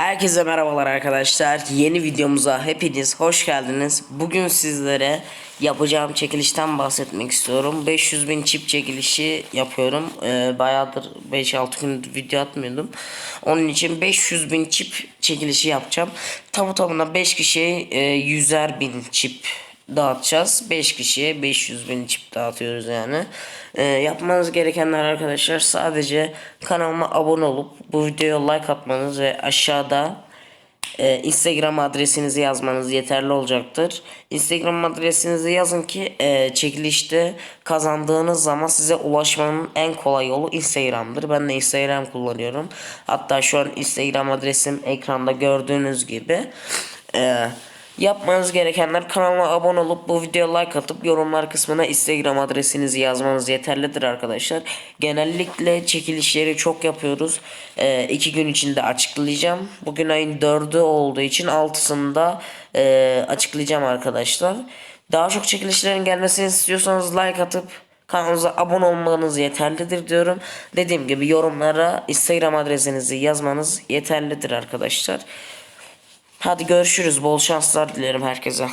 Herkese merhabalar arkadaşlar. Yeni videomuza hepiniz hoş geldiniz. Bugün sizlere yapacağım çekilişten bahsetmek istiyorum. 500 bin çip çekilişi yapıyorum. Ee, bayağıdır 5-6 gündür video atmıyordum. Onun için 500 bin çip çekilişi yapacağım. Tabu tamına 5 kişiye e, 100'er bin çip dağıtacağız. 5 kişiye 500 bin çip dağıtıyoruz yani. Ee, yapmanız gerekenler arkadaşlar sadece kanalıma abone olup bu videoya like atmanız ve aşağıda e, Instagram adresinizi yazmanız yeterli olacaktır. Instagram adresinizi yazın ki e, çekilişte kazandığınız zaman size ulaşmanın en kolay yolu Instagram'dır. Ben de Instagram kullanıyorum. Hatta şu an Instagram adresim ekranda gördüğünüz gibi. E, Yapmanız gerekenler kanalıma abone olup bu videoya like atıp yorumlar kısmına Instagram adresinizi yazmanız yeterlidir arkadaşlar. Genellikle çekilişleri çok yapıyoruz. Ee, iki gün içinde açıklayacağım. Bugün ayın 4'ü olduğu için 6'sında e, açıklayacağım arkadaşlar. Daha çok çekilişlerin gelmesini istiyorsanız like atıp kanalımıza abone olmanız yeterlidir diyorum. Dediğim gibi yorumlara Instagram adresinizi yazmanız yeterlidir arkadaşlar. Hadi görüşürüz. Bol şanslar dilerim herkese.